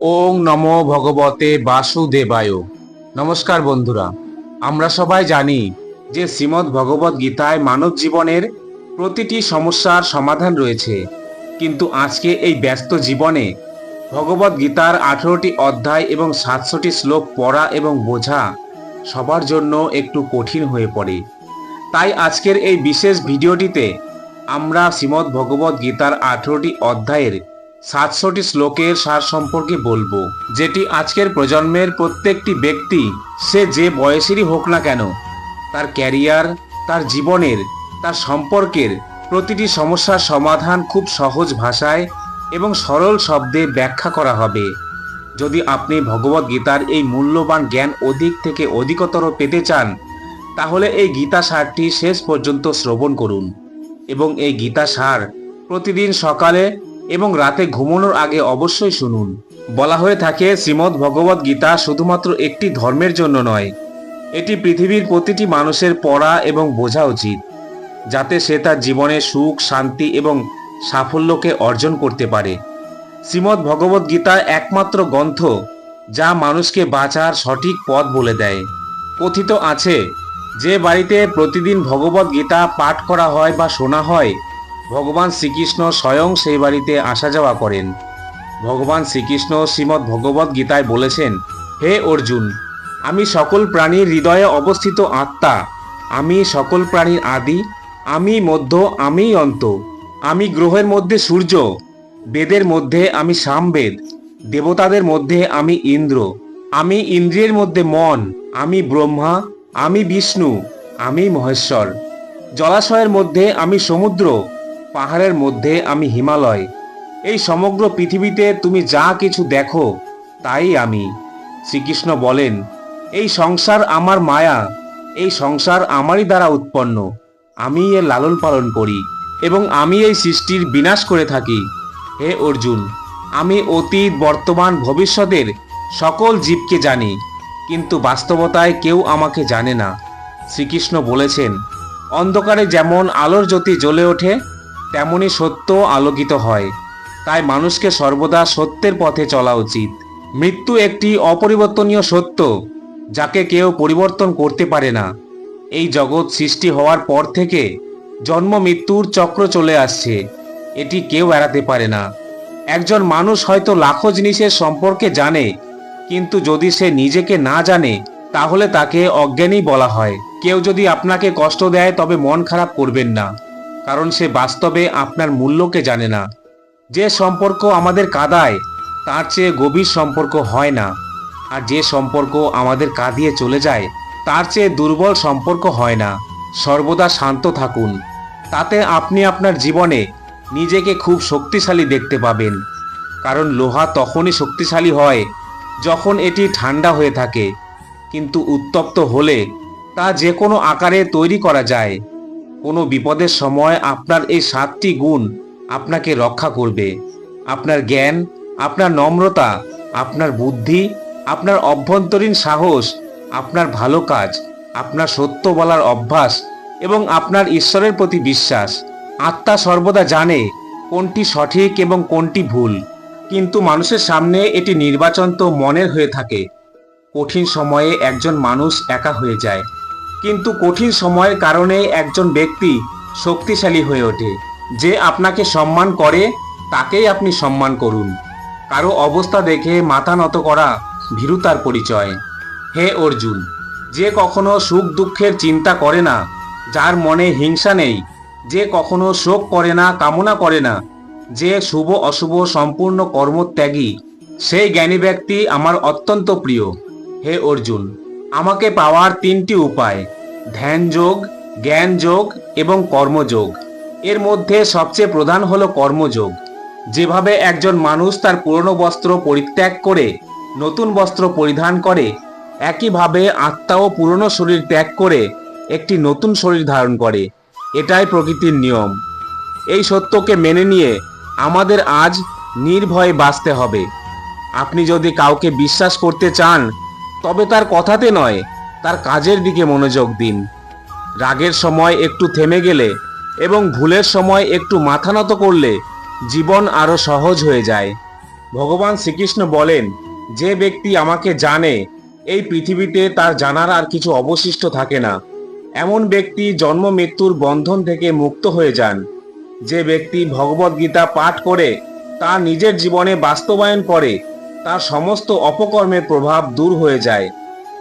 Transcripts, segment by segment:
ওং নমো ভগবতে বাসুদেবায়। নমস্কার বন্ধুরা, আমরা সবাই জানি যে শ্রীমদ্ ভগবত গীতায় মানব জীবনের প্রতিটি সমস্যার সমাধান রয়েছে। কিন্তু আজকে এই ব্যস্ত জীবনে ভগবত গীতার আঠেরোটি অধ্যায় এবং সাতশোটি শ্লোক পড়া এবং বোঝা সবার জন্য একটু কঠিন হয়ে পড়ে। তাই আজকের এই বিশেষ ভিডিওটিতে আমরা শ্রীমদ্ ভগবত গীতার আঠেরোটি অধ্যায়ের সাতশোটি শ্লোকের সার সম্পর্কে বলব, যেটি আজকের প্রজন্মের প্রত্যেকটি ব্যক্তি, সে যে বয়সেরই হোক না কেন, তার ক্যারিয়ার, তার জীবনের, তার সম্পর্কের প্রতিটি সমস্যার সমাধান খুব সহজ ভাষায় এবং সরল শব্দে ব্যাখ্যা করা হবে। যদি আপনি ভগবত গীতার এই মূল্যবান জ্ঞান অধিক থেকে অধিকতর পেতে চান, তাহলে এই গীতা সারটি শেষ পর্যন্ত শ্রবণ করুন এবং এই গীতা সার প্রতিদিন সকালে এবং রাতে ঘুমানোর আগে অবশ্যই শুনুন। বলা হয়ে থাকে, শ্রীমদ্ ভগবত গীতা শুধুমাত্র একটি ধর্মের জন্য নয়, এটি পৃথিবীর প্রতিটি মানুষের পড়া এবং বোঝা উচিত, যাতে সে তার জীবনে সুখ, শান্তি এবং সাফল্যকে অর্জন করতে পারে। শ্রীমদ্ ভগবত গীতা একমাত্র গ্রন্থ যা মানুষকে বাঁচার সঠিক পথ বলে দেয়। কথিত আছে, যে বাড়িতে প্রতিদিন ভগবত গীতা পাঠ করা হয় বা শোনা হয় ভগবান শ্রীকৃষ্ণ স্বয়ং সেই বাড়িতে আসা যাওয়া করেন। ভগবান শ্রীকৃষ্ণ শ্রীমদ্ ভগবত গীতায় বলেছেন, হে অর্জুন, আমি সকল প্রাণীর হৃদয়ে অবস্থিত আত্মা, আমি সকল প্রাণীর আদি, আমি মধ্য, আমি অন্ত, আমি গ্রহের মধ্যে সূর্য, বেদের মধ্যে আমি সামবেদ দেবতাদের মধ্যে আমি ইন্দ্র, আমি ইন্দ্রিয়ের মধ্যে মন, আমি ব্রহ্মা, আমি বিষ্ণু, আমি মহেশ্বর, জলাশয়ের মধ্যে আমি সমুদ্র পাহাড়ের মধ্যে আমি হিমালয়। এই সমগ্র পৃথিবীতে তুমি যা কিছু দেখো, তাই আমি। শ্রীকৃষ্ণ বলেন, এই সংসার আমার মায়া, এই সংসার আমারই দ্বারা উৎপন্ন। আমি এর লালন পালন করি এবং আমি এই সৃষ্টির বিনাশ করে থাকি। হে অর্জুন, আমি অতীত, বর্তমান, ভবিষ্যতের সকল জীবকে জানি, কিন্তু বাস্তবতায় কেউ আমাকে জানে না। শ্রীকৃষ্ণ বলেছেন, অন্ধকারে যেমন আলোর জ্যোতি জ্বলে ওঠে তেমনি সত্য আলোকিত হয়। তাই মানুষকে সর্বদা সত্যের পথে চলা উচিত। মৃত্যু একটি অপরিবর্তনীয় সত্য, যাকে কেউ পরিবর্তন করতে পারে না। এই জগৎ সৃষ্টি হওয়ার পর থেকে জন্ম মৃত্যুর চক্র চলে আসছে। এটি কেউ এড়াতে পারে না। একজন মানুষ হয়তো লাখো জিনিসের সম্পর্কে জানে, কিন্তু যদি সে নিজেকে না জানে, তাহলে তাকে অজ্ঞানী বলা হয়। কেউ যদি আপনাকে কষ্ট দেয়, তবে মন খারাপ করবেন না। কারণ সে বাস্তবে আপনার মূল্যকে জানে না। যে সম্পর্ক আমাদের কাদায়, তার চেয়ে গভীর সম্পর্ক হয় না। আর যে সম্পর্ক আমাদের কাঁদিয়ে চলে যায়, তার চেয়ে দুর্বল সম্পর্ক হয় না। সর্বদা শান্ত থাকুন। তাতে আপনি আপনার জীবনে নিজেকে খুব শক্তিশালী দেখতে পাবেন। কারণ লোহা তখনই শক্তিশালী হয় যখন এটি ঠান্ডা হয়ে থাকে, কিন্তু উত্তপ্ত হলে তা যে কোনো আকারে তৈরি করা যায়। কোনো বিপদের সময় আপনার এই সাতটি গুণ আপনাকে রক্ষা করবে। আপনার জ্ঞান, আপনার নম্রতা, আপনার বুদ্ধি, আপনার অভ্যন্তরীণ সাহস, আপনার ভালো কাজ, আপনার সত্য বলার অভ্যাস এবং আপনার ঈশ্বরের প্রতি বিশ্বাস। আত্মা সর্বদা জানে কোনটি সঠিক এবং কোনটি ভুল। কিন্তু মানুষের সামনে এটি নির্বাচন তো মনের হয়ে থাকে। কঠিন সময়ে একজন মানুষ একা হয়ে যায়। কিন্তু কঠিন সময়ের কারণে একজন ব্যক্তি শক্তিশালী হয়ে ওঠে। যে আপনাকে সম্মান করে, তাকেই আপনি সম্মান করুন। কারও অবস্থা দেখে মাথা নত করা ভীরুতার পরিচয়। হে অর্জুন, যে কখনো সুখ দুঃখের চিন্তা করে না, যার মনে হিংসা নেই, যে কখনো শোক করে না, কামনা করে না, যে শুভ অশুভ সম্পূর্ণ কর্মত্যাগী, সেই জ্ঞানী ব্যক্তি আমার অত্যন্ত প্রিয়। হে অর্জুন আমাকে পাওয়ার তিনটি উপায়, ধ্যান যোগ, জ্ঞান যোগ এবং কর্মযোগ এর মধ্যে সবচেয়ে প্রধান হলো কর্মযোগ যেভাবে একজন মানুষ তার পুরনো বস্ত্র পরিত্যাগ করে, নতুন বস্ত্র পরিধান করে, একইভাবে আত্মাও পুরনো শরীর ত্যাগ করে একটি নতুন শরীর ধারণ করে। এটাই প্রকৃতির নিয়ম। এই সত্যকে মেনে নিয়ে আমাদের আজ নির্ভয়ে বাঁচতে হবে। আপনি যদি কাউকে বিশ্বাস করতে চান তবে তার কথাতে নয়, তার কাজের দিকে মনোযোগ দিন। রাগের সময় একটু থেমে গেলে এবং ভুলের সময় একটু মাথা নত করলে জীবন আরও সহজ হয়ে যায়। ভগবান শ্রীকৃষ্ণ বলেন, যে ব্যক্তি আমাকে জানে, এই পৃথিবীতে তার জানার আর কিছু অবশিষ্ট থাকে না। এমন ব্যক্তি জন্ম মৃত্যুর বন্ধন থেকে মুক্ত হয়ে যান। যে ব্যক্তি ভগবত গীতা পাঠ করে, তা নিজের জীবনে বাস্তবায়ন করে তার সমস্ত অপকর্মের প্রভাব দূর হয়ে যায়।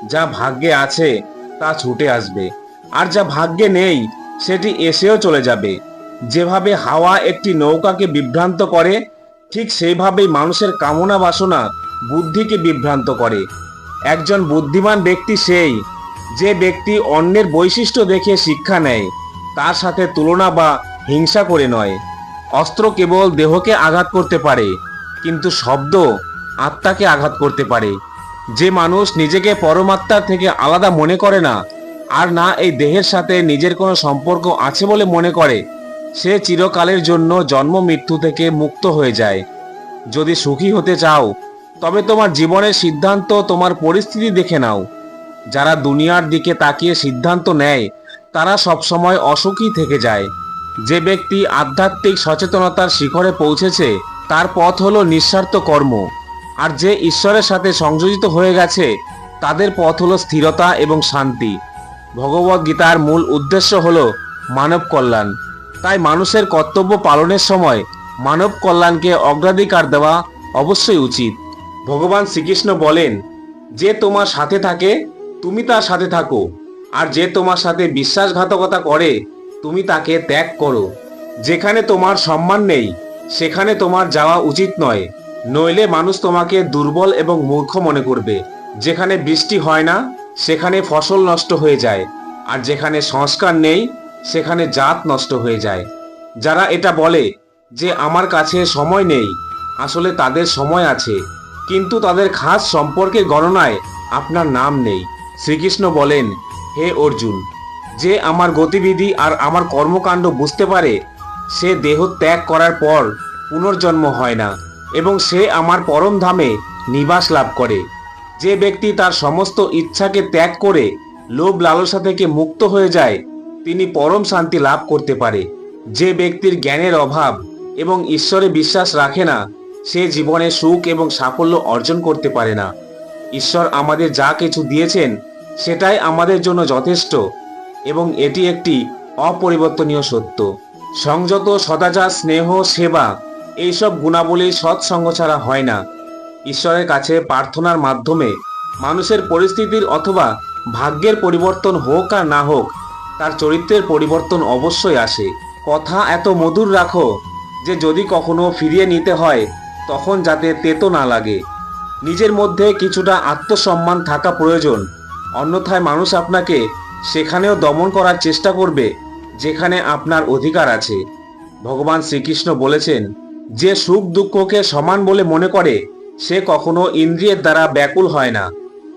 যা ভাগ্যে আছে, তা ছুটে আসবে। আর যা ভাগ্যে নেই, সেটি এসেও চলে যাবে। যেভাবে হাওয়া একটি নৌকাকে বিভ্রান্ত করে, ঠিক সেইভাবেই মানুষের কামনা বাসনা বুদ্ধিকে বিভ্রান্ত করে। একজন বুদ্ধিমান ব্যক্তি সেই, যে ব্যক্তি অন্যের বৈশিষ্ট্য দেখে শিক্ষা নেয়, তার সাথে তুলনা বা হিংসা করে নয়। অস্ত্র কেবল দেহকে আঘাত করতে পারে, কিন্তু শব্দ আত্মাকে আঘাত করতে পারে। যে মানুষ নিজেকে পরমাত্মার থেকে আলাদা মনে করে না, আর না এই দেহের সাথে নিজের কোনো সম্পর্ক আছে বলে মনে করে, সে চিরকালের জন্য জন্ম মৃত্যু থেকে মুক্ত হয়ে যায়। যদি সুখী হতে চাও, তবে তোমার জীবনের সিদ্ধান্ত তোমার পরিস্থিতি দেখে নাও। যারা দুনিয়ার দিকে তাকিয়ে সিদ্ধান্ত নেয়, তারা সবসময় অসুখী থেকে যায়। যে ব্যক্তি আধ্যাত্মিক সচেতনতার শিখরে পৌঁছেছে, তার পথ হলো নিঃস্বার্থ কর্ম। আর যে ঈশ্বরের সাথে সংযোজিত হয়ে গেছে, তাদের পথ হলো স্থিরতা এবং শান্তি। ভগবত গীতার মূল উদ্দেশ্য হলো মানব কল্যাণ। তাই মানুষের কর্তব্য পালনের সময় মানব কল্যাণকে অগ্রাধিকার দেওয়া অবশ্যই উচিত। ভগবান শ্রীকৃষ্ণ বলেন, যে তোমার সাথে থাকে, তুমি তার সাথে থাকো। আর যে তোমার সাথে বিশ্বাসঘাতকতা করে, তুমি তাকে ত্যাগ করো। যেখানে তোমার সম্মান নেই, সেখানে তোমার যাওয়া উচিত নয়। নইলে মানুষ তোমাকে দুর্বল এবং মূর্খ মনে করবে। যেখানে বৃষ্টি হয় না, সেখানে ফসল নষ্ট হয়ে যায়। আর যেখানে সংস্কার নেই, সেখানে জাত নষ্ট হয়ে যায়। যারা এটা বলে যে আমার কাছে সময় নেই, আসলে তাদের সময় আছে। কিন্তু তাদের খাস সম্পর্কে গণনায় আপনার নাম নেই। শ্রীকৃষ্ণ বলেন, হে অর্জুন, যে আমার গতিবিধি আর আমার কর্মকাণ্ড বুঝতে পারে, সে দেহ ত্যাগ করার পর পুনর্জন্ম হয় না। এবং সে আমার পরম ধামে নিবাস লাভ করে। যে ব্যক্তি তার সমস্ত ইচ্ছাকে ত্যাগ করে লোভ লালসা থেকে মুক্ত হয়ে যায়, তিনি পরম শান্তি লাভ করতে পারে। যে ব্যক্তির জ্ঞানের অভাব এবং ঈশ্বরে বিশ্বাস রাখে না, সে জীবনে সুখ এবং সাফল্য অর্জন করতে পারে না। ঈশ্বর আমাদের যা কিছু দিয়েছেন, সেটাই আমাদের জন্য যথেষ্ট এবং এটি একটি অপরিবর্তনীয় সত্য। সংযত সদাচার, স্নেহ, সেবা এইসব গুণাবলী সৎসঙ্গ ছাড়া হয় না। ঈশ্বরের কাছে প্রার্থনার মাধ্যমে মানুষের পরিস্থিতির অথবা ভাগ্যের পরিবর্তন হোক আর না হোক, তার চরিত্রের পরিবর্তন অবশ্যই আসে। কথা এত মধুর রাখো যে যদি কখনো ফিরিয়ে নিতে হয়, তখন যাতে তেতো না লাগে। নিজের মধ্যে কিছুটা আত্মসম্মান থাকা প্রয়োজন। অন্যথায় মানুষ আপনাকে সেখানেও দমন করার চেষ্টা করবে, যেখানে আপনার অধিকার আছে। ভগবান শ্রীকৃষ্ণ বলেছেন যে সুখ দুঃখকে সমান বলে মনে করে, সে কখনো ইন্দ্রিয়ের দ্বারা ব্যাকুল হয় না।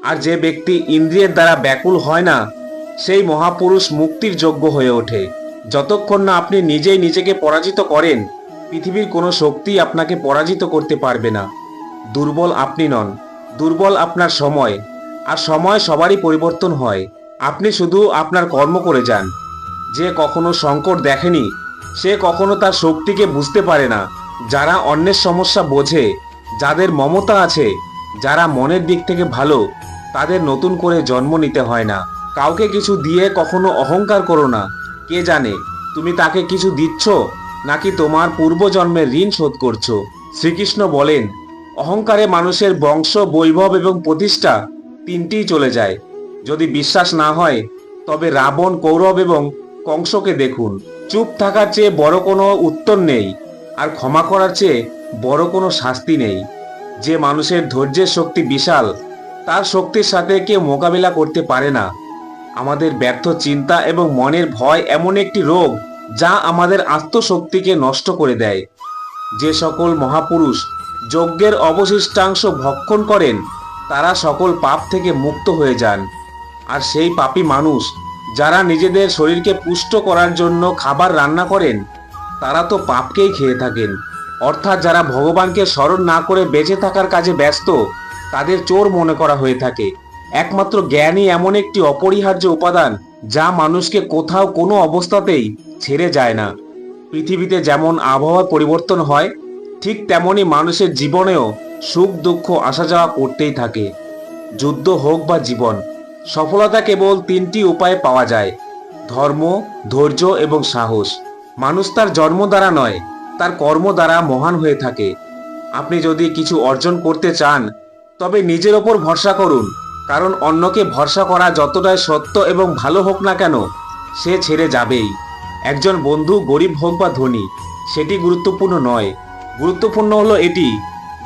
আর যে ব্যক্তি ইন্দ্রিয়ের দ্বারা ব্যাকুল হয় না, সেই মহাপুরুষ মুক্তির যোগ্য হয়ে ওঠে। যতক্ষণ না আপনি নিজেই নিজেকে পরাজিত করেন, পৃথিবীর কোনো শক্তি আপনাকে পরাজিত করতে পারবে না। দুর্বল আপনি নন, দুর্বল আপনার সময়। আর সময় সবারই পরিবর্তন হয়। আপনি শুধু আপনার কর্ম করে যান। যে কখনো সংকট দেখেনি, সে কখনো তার শক্তিকে বুঝতে পারে না। যারা অন্যের সমস্যা বোঝে, যাদের মমতা আছে, যারা মনের দিক থেকে ভালো, তাদের নতুন করে জন্ম নিতে হয় না। কাউকে কিছু দিয়ে কখনো অহংকার করো না। কে জানে, তুমি তাকে কিছু দিচ্ছ, নাকি তোমার পূর্বজন্মের ঋণ শোধ করছ? শ্রীকৃষ্ণ বলেন, অহংকারে মানুষের বংশ, বৈভব এবং প্রতিষ্ঠা তিনটিই চলে যায়। যদি বিশ্বাস না হয়, তবে রাবণ, কৌরব এবং কংসকে দেখুন। চুপ থাকার চেয়ে বড় কোনো উত্তর নেই। আর ক্ষমা করার চেয়ে বড় কোনো শাস্তি নেই। যে মানুষের ধৈর্যের শক্তি বিশাল, তার শক্তির সাথে কেউ মোকাবিলা করতে পারে না। আমাদের ব্যর্থ চিন্তা এবং মনের ভয় এমন একটি রোগ যা আমাদের আত্মশক্তিকে নষ্ট করে দেয়। যে সকল মহাপুরুষ যজ্ঞের অবশিষ্টাংশ ভক্ষণ করেন, তারা সকল পাপ থেকে মুক্ত হয়ে যান। আর সেই পাপী মানুষ যারা নিজেদের শরীরকে পুষ্ট করার জন্য খাবার রান্না করেন তারা তো পাপকেই খেয়ে থাকেন। অর্থাৎ যারা ভগবানকে স্মরণ না করে বেঁচে থাকার কাজে ব্যস্ত, তাদের চোর মনে করা হয়ে থাকে। একমাত্র জ্ঞানই এমন একটি অপরিহার্য উপাদান যা মানুষকে কোথাও কোনো অবস্থাতেই ছেড়ে যায় না। পৃথিবীতে যেমন আবহাওয়া পরিবর্তন হয়, ঠিক তেমনি মানুষের জীবনেও সুখ, দুঃখ, আসা যাওয়া করতেই থাকে। যুদ্ধ হোক বা জীবন, সফলতা কেবল তিনটি উপায়ে পাওয়া যায়, ধর্ম, ধৈর্য এবং সাহস। মানুষ তার জন্ম দ্বারা নয়, তার কর্ম দ্বারা মহান হয়ে থাকে। আপনি যদি কিছু অর্জন করতে চান, তবে নিজের ওপর ভরসা করুন, কারণ অন্যকে ভরসা করা যতটাই সত্য এবং ভালো হোক না কেন, সে ছেড়ে যাবেই। একজন বন্ধু গরিব হোক বা ধনী, সেটি গুরুত্বপূর্ণ নয়। গুরুত্বপূর্ণ হলো এটি,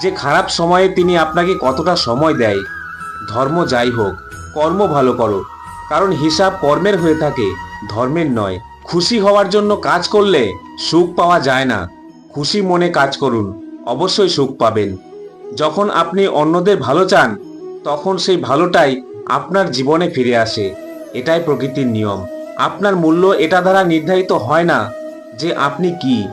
যে খারাপ সময়ে তিনি আপনাকে কতটা সময় দেয়। ধর্ম যাই হোক, কর্ম ভালো করো, কারণ হিসাব কর্মের হয়ে থাকে, ধর্মের নয়। খুশি হওয়ার জন্য কাজ করলে সুখ পাওয়া যায় না। খুশি মনে কাজ করুন, অবশ্যই সুখ পাবেন। যখন আপনি অন্যদের ভালো চান, তখন সেই ভালোটাই আপনার জীবনে ফিরে আসে। এটাই প্রকৃতির নিয়ম। আপনার মূল্য এটা দ্বারা নির্ধারিত হয় না যে আপনি কি।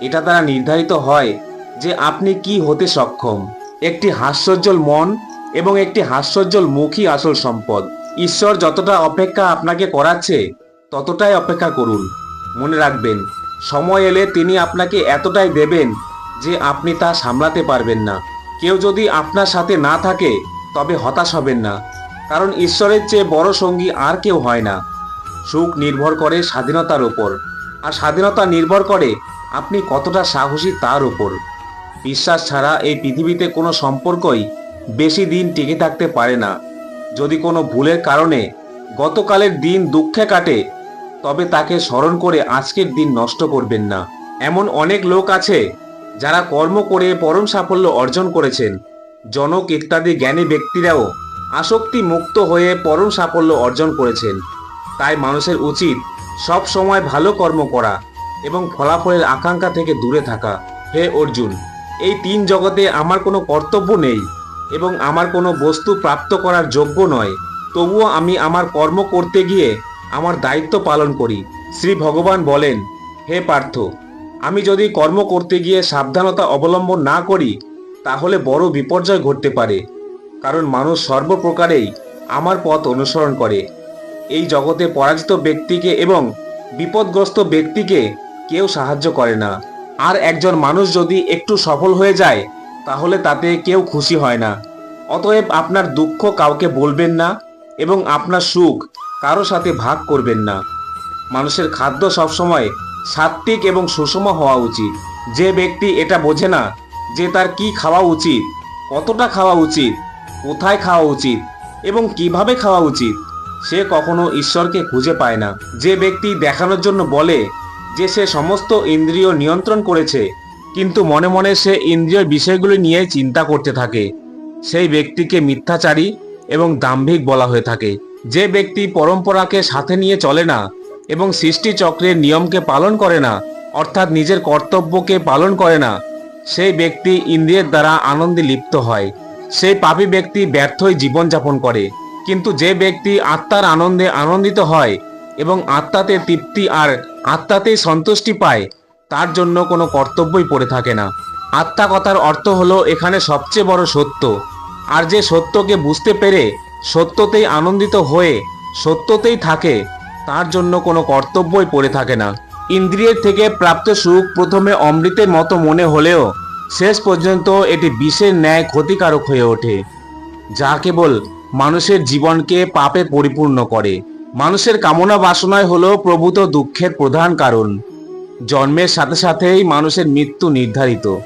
এটা দ্বারা নির্ধারিত হয় যে আপনি কি হতে সক্ষম। একটি হাস্যজ্জ্বল মন এবং একটি হাস্যজ্জ্বল মুখই আসল সম্পদ। ঈশ্বর যতটা অপেক্ষা আপনাকে করাচ্ছে ততটাই অপেক্ষা করুন। মনে রাখবেন, সময় এলে তিনি আপনাকে এতটাই দেবেন যে আপনি তা সামলাতে পারবেন না। কেউ যদি আপনার সাথে না থাকে, তবে হতাশ হবেন না। কারণ ঈশ্বরের চেয়ে বড় সঙ্গী আর কেউ হয় না। সুখ নির্ভর করে স্বাধীনতার উপর। আর স্বাধীনতা নির্ভর করে আপনি কতটা সাহসী তার উপর। বিশ্বাস ছাড়া এই পৃথিবীতে কোনো সম্পর্কই বেশি দিন টিকে থাকতে পারে না। যদি কোনো ভুলের কারণে গতকালের দিন দুঃখে কাটে তবে তাকে স্মরণ করে আজকের দিন নষ্ট করবেন না। এমন অনেক লোক আছে যারা কর্ম করে পরম সাফল্য অর্জন করেছেন। জনক ইত্যাদি জ্ঞানী ব্যক্তিরাও আসক্তি মুক্ত হয়ে পরম সাফল্য অর্জন করেছেন। তাই মানুষের উচিত সব সময় ভালো কর্ম করা এবং ফলাফলের আকাঙ্ক্ষা থেকে দূরে থাকা। হে অর্জুন, এই তিন জগতে আমার কোনো কর্তব্য নেই এবং আমার কোনো বস্তু প্রাপ্ত করার যোগ্য নয়। তবুও আমি আমার কর্ম করতে গিয়ে আমার দায়িত্ব পালন করি। শ্রী ভগবান বলেন, হে পার্থ, আমি যদি কর্ম করতে গিয়ে সাবধানতা অবলম্বন না করি, তাহলে বড় বিপর্যয় ঘটতে পারে। কারণ মানুষ সর্বপ্রকারেই আমার পথ অনুসরণ করে। এই জগতে পরাজিত ব্যক্তিকে এবং বিপদগ্রস্ত ব্যক্তিকে কেউ সাহায্য করে না। আর একজন মানুষ যদি একটু সফল হয়ে যায়, তাহলে তাতে কেউ খুশি হয় না। অতএব আপনার দুঃখ কাউকে বলবেন না এবং আপনার সুখ কারও সাথে ভাগ করবেন না। মানুষের খাদ্য সবসময় সাত্ত্বিক এবং সুষম হওয়া উচিত। যে ব্যক্তি এটা বোঝে না যে তার কি খাওয়া উচিত, কতটা খাওয়া উচিত, কোথায় খাওয়া উচিত এবং কীভাবে খাওয়া উচিত, সে কখনো ঈশ্বরকে খুঁজে পায় না। যে ব্যক্তি দেখানোর জন্য বলে যে সে সমস্ত ইন্দ্রিয় নিয়ন্ত্রণ করেছে, কিন্তু মনে মনে সে ইন্দ্রিয় বিষয়গুলি নিয়ে চিন্তা করতে থাকে, সেই ব্যক্তিকে মিথ্যাচারী এবং দাম্ভিক বলা হয়ে থাকে। যে ব্যক্তি পরম্পরাকে সাথে নিয়ে চলে না এবং সৃষ্টি চক্রের নিয়মকে পালন করে না, অর্থাৎ নিজের কর্তব্যকে পালন করে না, সেই ব্যক্তি ইন্দ্রিয়ের দ্বারা আনন্দে লিপ্ত হয়। সেই পাপী ব্যক্তি ব্যর্থই জীবনযাপন করে। কিন্তু যে ব্যক্তি আত্মার আনন্দে আনন্দিত হয় এবং আত্মাতে তৃপ্তি আর আত্মাতেই সন্তুষ্টি পায়, তার জন্য কোনো কর্তব্যই পড়ে থাকে না। আত্মা কথার অর্থ হলো এখানে সবচেয়ে বড় সত্য। আর যে সত্যকে বুঝতে পেরে সত্যতেই আনন্দিত হয়ে, সত্যতেই থাকে, তার জন্য কোনো কর্তব্যই পড়ে থাকে না। ইন্দ্রিয়ের থেকে প্রাপ্ত সুখ প্রথমে অমৃতের মতো মনে হলেও, শেষ পর্যন্ত এটি বিষের ন্যায় ক্ষতিকারক হয়ে ওঠে। যা কেবল মানুষের জীবনকে পাপে পরিপূর্ণ করে। মানুষের কামনা বাসনায় হলো প্রভূত দুঃখের প্রধান কারণ। জন্মের সাথে সাথেই মানুষের মৃত্যু নির্ধারিত।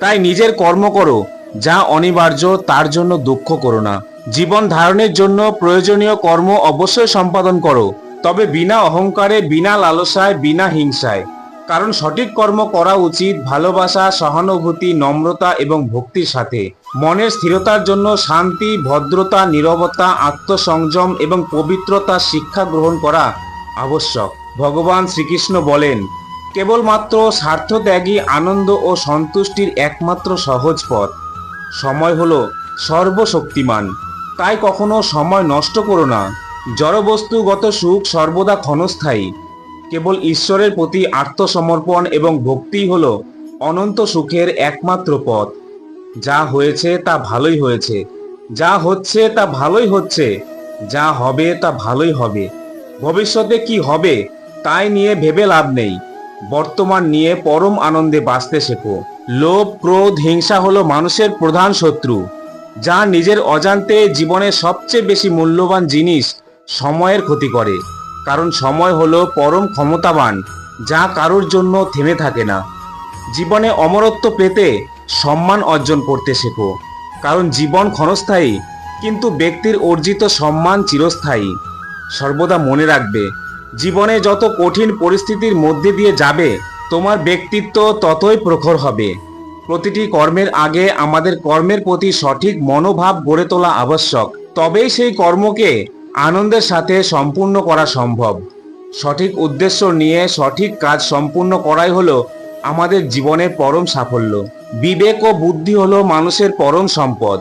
তাই নিজের কর্ম করো, যা অনিবার্য, তার জন্য দুঃখ করো না। জীবন ধারণের জন্য প্রয়োজনীয় কর্ম অবশ্যই সম্পাদন করো, তবে বিনা অহংকারে, বিনা লালসায়, বিনা হিংসায়। কারণ সঠিক কর্ম করা উচিত ভালোবাসা, সহানুভূতি, নম্রতা এবং ভক্তির সাথে। মনের স্থিরতার জন্য শান্তি, ভদ্রতা, নীরবতা, আত্মসংযম এবং পবিত্রতা শিক্ষা গ্রহণ করা আবশ্যক। ভগবান শ্রীকৃষ্ণ বলেন, কেবলমাত্র স্বার্থত্যাগী আনন্দ ও সন্তুষ্টির একমাত্র সহজ পথ। সময় হলো সর্বশক্তিমান। তাই কখনো সময় নষ্ট করো না। জড়বস্তুগত সুখ সর্বদা ক্ষণস্থায়ী। কেবল ঈশ্বরের প্রতি আত্মসমর্পণ এবং ভক্তিই হল অনন্ত সুখের একমাত্র পথ। যা হয়েছে তা ভালোই হয়েছে। যা হচ্ছে তা ভালোই হচ্ছে। যা হবে তা ভালোই হবে। ভবিষ্যতে কি হবে তাই নিয়ে ভেবে লাভ নেই। বর্তমান নিয়ে পরম আনন্দে বাঁচতে শেখো। লোভ, ক্রোধ, হিংসা হলো মানুষের প্রধান শত্রু। যা নিজের অজান্তে জীবনের সবচেয়ে বেশি মূল্যবান জিনিস সময়ের ক্ষতি করে। কারণ সময় হলো পরম ক্ষমতাবান, যা কারোর জন্য থেমে থাকে না। জীবনে অমরত্ব পেতে সম্মান অর্জন করতে শেখো। কারণ জীবন ক্ষণস্থায়ী, কিন্তু ব্যক্তির অর্জিত সম্মান চিরস্থায়ী। সর্বদা মনে রাখবে, জীবনে যত কঠিন পরিস্থিতির মধ্যে দিয়ে যাবে, তোমার ব্যক্তিত্ব ততই প্রখর হবে। প্রতিটি কর্মের আগে আমাদের কর্মের প্রতি সঠিক মনোভাব গড়ে তোলা আবশ্যক। তবেই সেই কর্মকে আনন্দের সাথে সম্পূর্ণ করা সম্ভব। সঠিক উদ্দেশ্য নিয়ে সঠিক কাজ সম্পূর্ণ করাই হলো আমাদের জীবনের পরম সাফল্য। বিবেক ও বুদ্ধি হলো মানুষের পরম সম্পদ,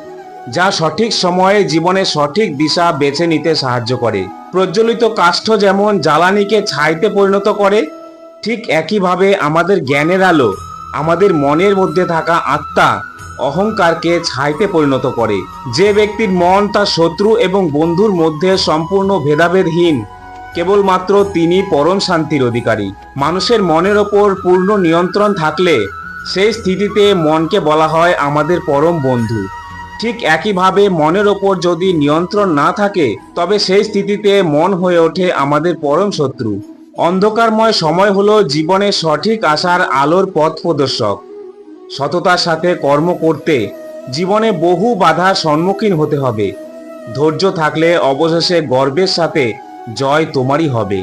যা সঠিক সময়ে জীবনের সঠিক দিশা বেছে নিতে সাহায্য করে। প্রজ্বলিত কাষ্ঠ যেমন জ্বালানিকে ছাইতে পরিণত করে, ঠিক একইভাবে আমাদের জ্ঞানের আলো আমাদের মনের মধ্যে থাকা আত্মা অহংকারকে ছাইতে পরিণত করে। যে ব্যক্তির মন তার শত্রু এবং বন্ধুর মধ্যে সম্পূর্ণ ভেদাভেদহীন, কেবলমাত্র তিনি পরম শান্তির অধিকারী। মানুষের মনের ওপর পূর্ণ নিয়ন্ত্রণ থাকলে সেই স্থিতিতে মনকে বলা হয় আমাদের পরম বন্ধু। ঠিক একইভাবে মনের ওপর যদি নিয়ন্ত্রণ না থাকে, তবে সেই স্থিতিতে মন হয়ে ওঠে আমাদের পরম শত্রু। অন্ধকারময় সময় হলো জীবনের সঠিক আসার আলোর পথ প্রদর্শক। সততার সাথে কর্ম করতে জীবনে বহু বাধার সম্মুখীন হতে হবে। ধৈর্য থাকলে অবশেষে গর্বের সাথে জয় তোমারই হবে।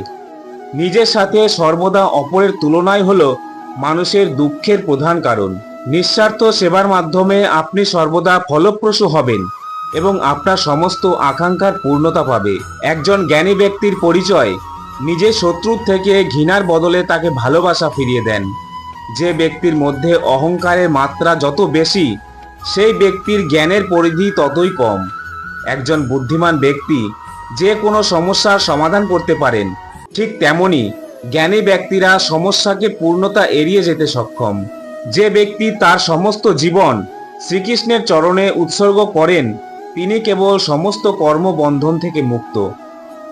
নিজের সাথে সর্বদা অপরের তুলনায় হলো মানুষের দুঃখের প্রধান কারণ। নিঃস্বার্থ সেবার মাধ্যমে আপনি সর্বদা ফলপ্রসূ হবেন এবং আপনার সমস্ত আকাঙ্ক্ষার পূর্ণতা পাবে। একজন জ্ঞানী ব্যক্তির পরিচয় নিজের শত্রুর থেকে ঘৃণার বদলে তাকে ভালোবাসা ফিরিয়ে দেন। যে ব্যক্তির মধ্যে অহংকারের মাত্রা যত বেশি, সেই ব্যক্তির জ্ঞানের পরিধি ততই কম। একজন বুদ্ধিমান ব্যক্তি যে কোনো সমস্যার সমাধান করতে পারেন, ঠিক তেমনি জ্ঞানী ব্যক্তিরা সমস্যাকে পূর্ণতা এড়িয়ে যেতে সক্ষম। যে ব্যক্তি তার সমস্ত জীবন শ্রীকৃষ্ণের চরণে উৎসর্গ করেন, তিনি কেবল সমস্ত কর্মবন্ধন থেকে মুক্ত।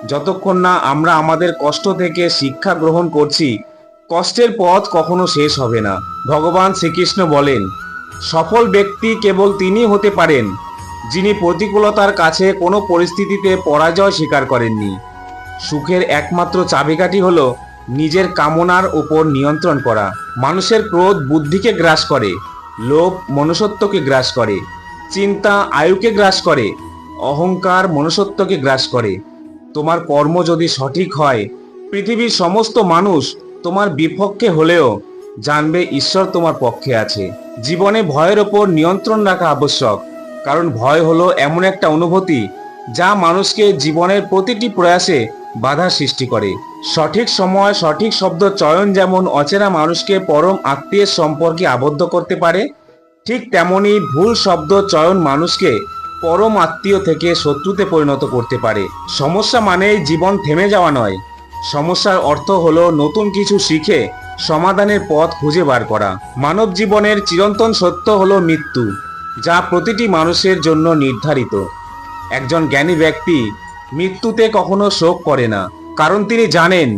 যতক্ষণ না আমরা আমাদের কষ্ট থেকে শিক্ষা গ্রহণ করছি, কষ্টের পথ কখনো শেষ হবে না। ভগবান শ্রীকৃষ্ণ বলেন, সফল ব্যক্তি কেবল তিনি হতে পারেন, যিনি প্রতিকূলতার কাছে কোনো পরিস্থিতিতে পরাজয় স্বীকার করেননি। সুখের একমাত্র চাবিকাঠি হল নিজের কামনার উপর নিয়ন্ত্রণ করা। মানুষের ক্রোধ বুদ্ধিকে গ্রাস করে, লোভ মনুষ্যত্বকে গ্রাস করে, চিন্তা আয়ুকে গ্রাস করে, অহংকার মনুষ্যত্বকে গ্রাস করে। তোমার কর্ম যদি সঠিক হয়, পৃথিবীর সমস্ত মানুষ তোমার বিপক্ষে হলেও জানবে ঈশ্বর তোমার পক্ষে আছে। জীবনে ভয়ের ওপর নিয়ন্ত্রণ রাখা আবশ্যক, কারণ ভয় হলো এমন একটা অনুভূতি যা মানুষকে জীবনের প্রতিটি প্রয়াসে বাধা সৃষ্টি করে। সঠিক সময়, সঠিক শব্দ, চয়ন যেমন অচেনা মানুষকে পরম আত্মীয়ের সম্পর্কে আবদ্ধ করতে পারে, ঠিক তেমনি ভুল শব্দ, চয়ন মানুষকে পরম আত্মীয় থেকে শত্রুতে পরিণত করতে পারে। সমস্যা মানেই জীবন থেমে যাওয়া নয়। সমস্যার অর্থ হলো নতুন কিছু শিখে সমাধানের পথ খুঁজে বার করা। মানব জীবনের চিরন্তন সত্য হলো মৃত্যু, যা প্রতিটি মানুষের জন্য নির্ধারিত। একজন জ্ঞানী ব্যক্তি মৃত্যুতে কখনো শোক করে না, কারণ তিনি জানেন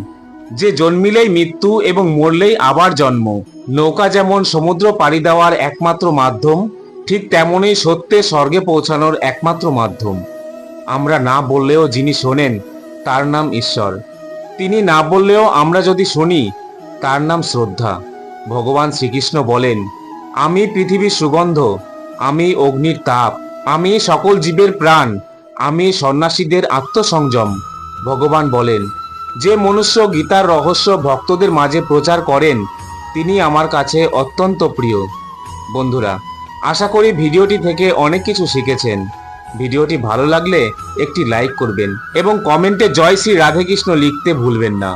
যে জন্মিলেই মৃত্যু এবং মরলেই আবার জন্ম। নৌকা যেমন সমুদ্র পাড়ি দেওয়ার একমাত্র মাধ্যম ঠিক তেমনই সত্যে স্বর্গে পৌঁছানোর একমাত্র মাধ্যম। আমরা না বললেও যিনি শোনেন, তার নাম ঈশ্বর। তিনি না বললেও আমরা যদি শুনি, তার নাম শ্রদ্ধা। ভগবান শ্রীকৃষ্ণ বলেন, আমি পৃথিবীর সুগন্ধ, আমি অগ্নির তাপ, আমি সকল জীবের প্রাণ, আমি সন্ন্যাসীদের আত্মসংযম। ভগবান বলেন, যে মনুষ্য গীতার রহস্য ভক্তদের মাঝে প্রচার করেন, তিনি আমার কাছে অত্যন্ত প্রিয়। বন্ধুরা আশা করি ভিডিওটি থেকে অনেক কিছু শিখেছেন। ভিডিওটি ভালো লাগলে একটি লাইক করবেন এবং কমেন্টে জয় শ্রী রাধাকৃষ্ণ লিখতে ভুলবেন না।